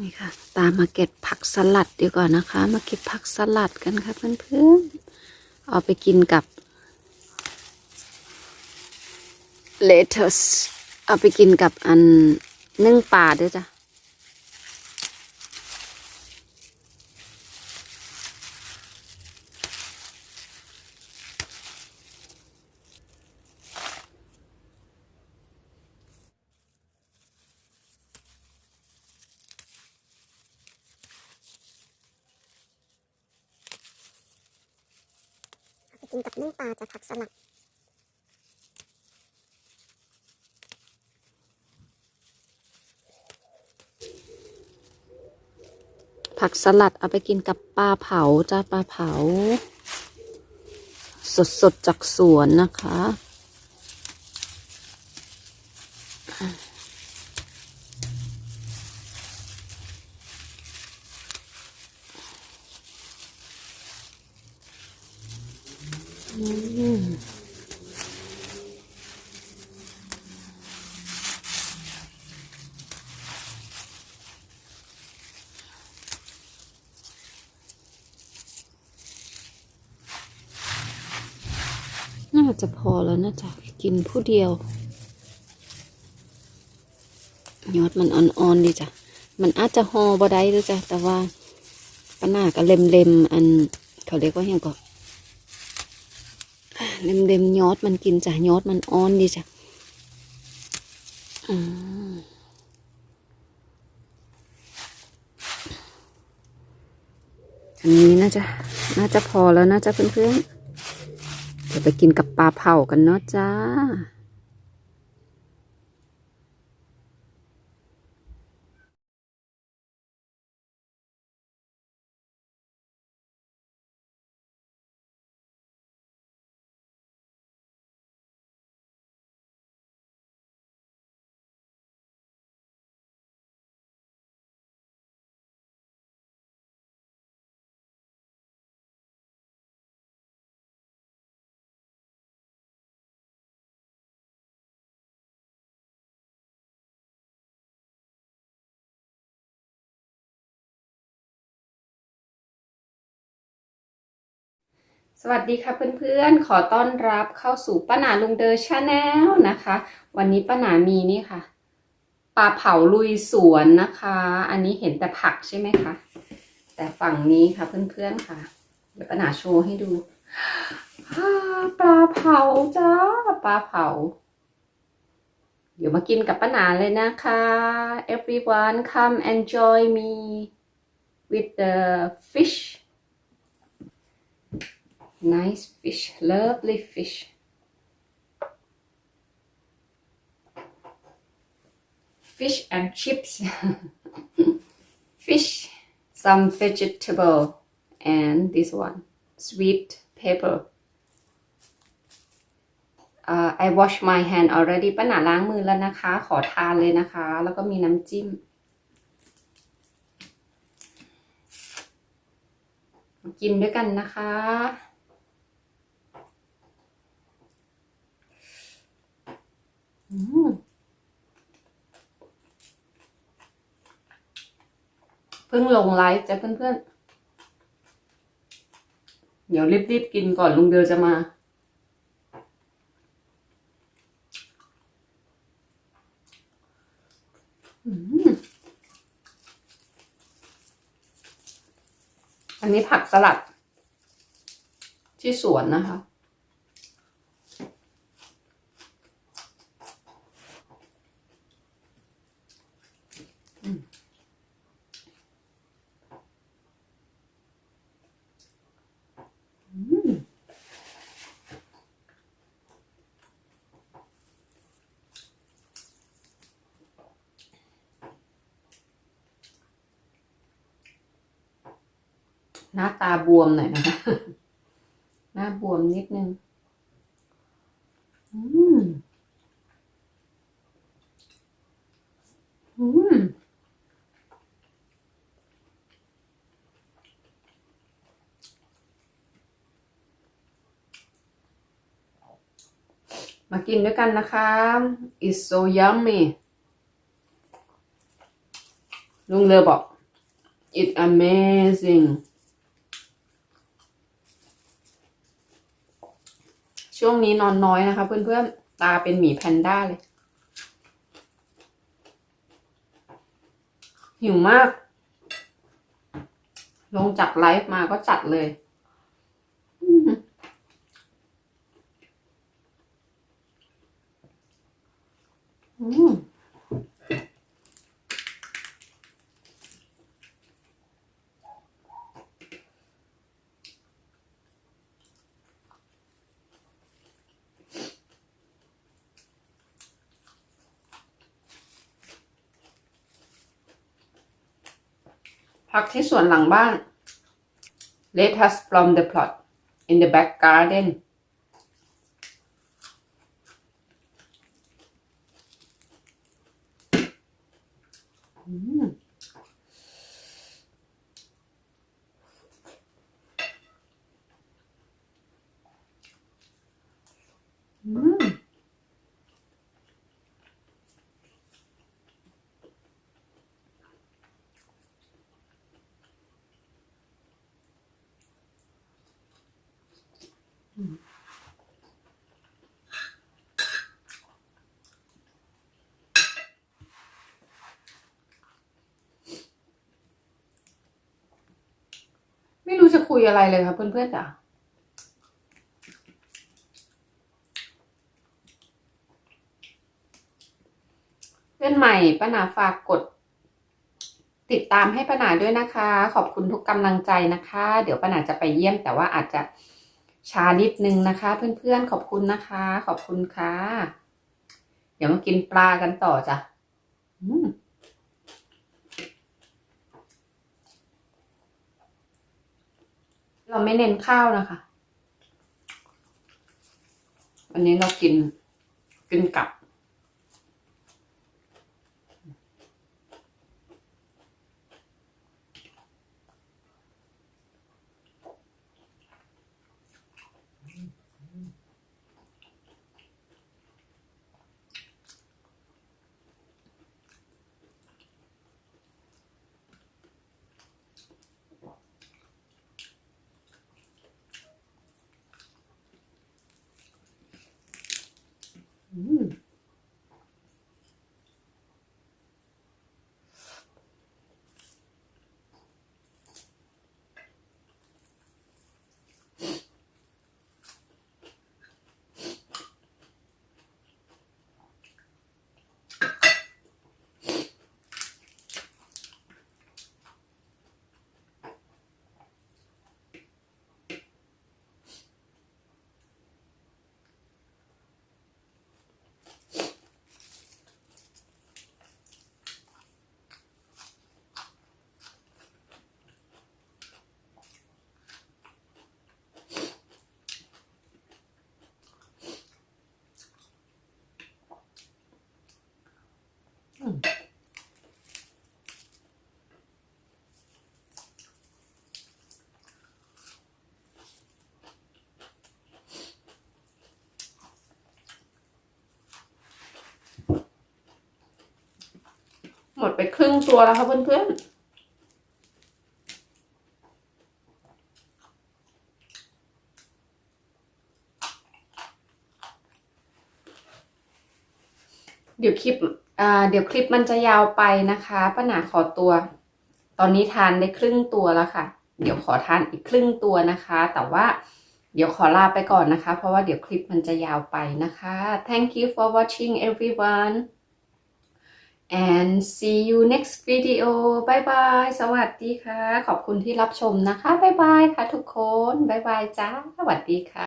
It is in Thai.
นี่ค่ะ ตามมาเก็บผักสลัดดีกว่านะคะ มาเก็บผักสลัดกันค่ะเพื่อนๆ เอาไปกินกับเลเทสเอาไปกินกับอันนึ่งปลาด้วยจ้ะ กินกับนึ่งปลาจากผักสลัดผักสลัดเอาไปกินกับปลาเผาจ้าปลาเผา สดๆจากสวนนะคะ น่าจะพอแล้วนะจ๊ะกินผู้เดียวยอดมันอ่อนๆดีจ้ะ มันอาจจะหอบ่ได้ด้วยจ้ะ แต่ว่าปะหน้าก็เล็มๆอันเขาเรียกว่าอย่างก็ เล็มเล็มๆยอดมันกินจ้ะยอดมันอ่อนดีจ้ะอืมอันนี้น่าจะน่าจะพอแล้วนะจ๊ะเพื่อนๆเดี๋ยวไปกินกับปลาเผากันเนาะจ้า สวัสดีค่ะเพื่อนๆ ขอต้อนรับเข้าสู่ป้าหนาลุงเดอชาแนลนะคะ วันนี้ป้าหนามีนี่ค่ะปลาเผาลุยสวนนะคะ อันนี้เห็นแต่ผักใช่ไหมคะ แต่ฝั่งนี้ค่ะเพื่อนๆค่ะ เดี๋ยวป้าหนาโชว์ให้ดูปลาเผาจ้าปลาเผา เดี๋ยวมากินกับป้าหนาเลยนะคะ everyone come enjoy me with the fish Nice fish, lovely fish. Fish and chips. Fish, some vegetable, and this one, sweet pepper. Uh, I wash my hand already ป้าหนาล้างมือแล้วนะคะ ขอทานเลยนะคะ แล้วก็มีน้ำจิ้มกินด้วยกันนะคะ อืม เพิ่งลงไลฟ์จ้ะเพื่อนๆ เดี๋ยวรีบๆกินก่อนลุงเดือจะมา อันนี้ผักสลัดที่สวนนะคะ หน้าตาบวมหน่อยนะคะ หน้าบวมนิดนึง อืม อืม มากินด้วยกันนะคะ it's so yummy ลุงเลอบอก it's amazing ช่วงนี้นอนน้อยนะคะ เพื่อนๆ ตาเป็นหมีแพนด้าเลย หิวมาก ลงจากไลฟ์มาก็จัดเลยอืมอืม พักที่สวนหลังบ้าน Let us from the plot in the back garden อืมอืม ไม่รู้จะคุยอะไรเลยค่ะเพื่อนๆจ้ะเพื่อนใหม่ป้าหนาฝากกด ติดตามให้ป้าหนาด้วยนะคะ ขอบคุณทุกกำลังใจนะคะ เดี๋ยวป้าหนาจะไปเยี่ยมแต่ว่าอาจจะ ชานิดนึงนะคะ เพื่อนๆขอบคุณนะคะ ขอบคุณค่ะ เดี๋ยวมากินปลากันต่อจ้ะอืมเราไม่เน้นข้าวนะคะ วันนี้เรากินกินกับ อื หมดไปครึ่งตัวแล้วค่ะเพื่อนๆเดี๋ยวคลิปเดี๋ยวคลิปมันจะยาวไปนะคะป้าหนาขอตัว ตอนนี้ทานได้ครึ่งตัวแล้วค่ะ เดี๋ยวขอทานอีกครึ่งตัวนะคะ แต่ว่าเดี๋ยวขอลาไปก่อนนะคะ เพราะว่าเดี๋ยวคลิปมันจะยาวไปนะคะ Thank you for watching everyone and see you next video bye bye สวัสดีค่ะ ขอบคุณที่รับชมนะคะบายบายค่ะทุกคนบายบายจ้า สวัสดีค่ะ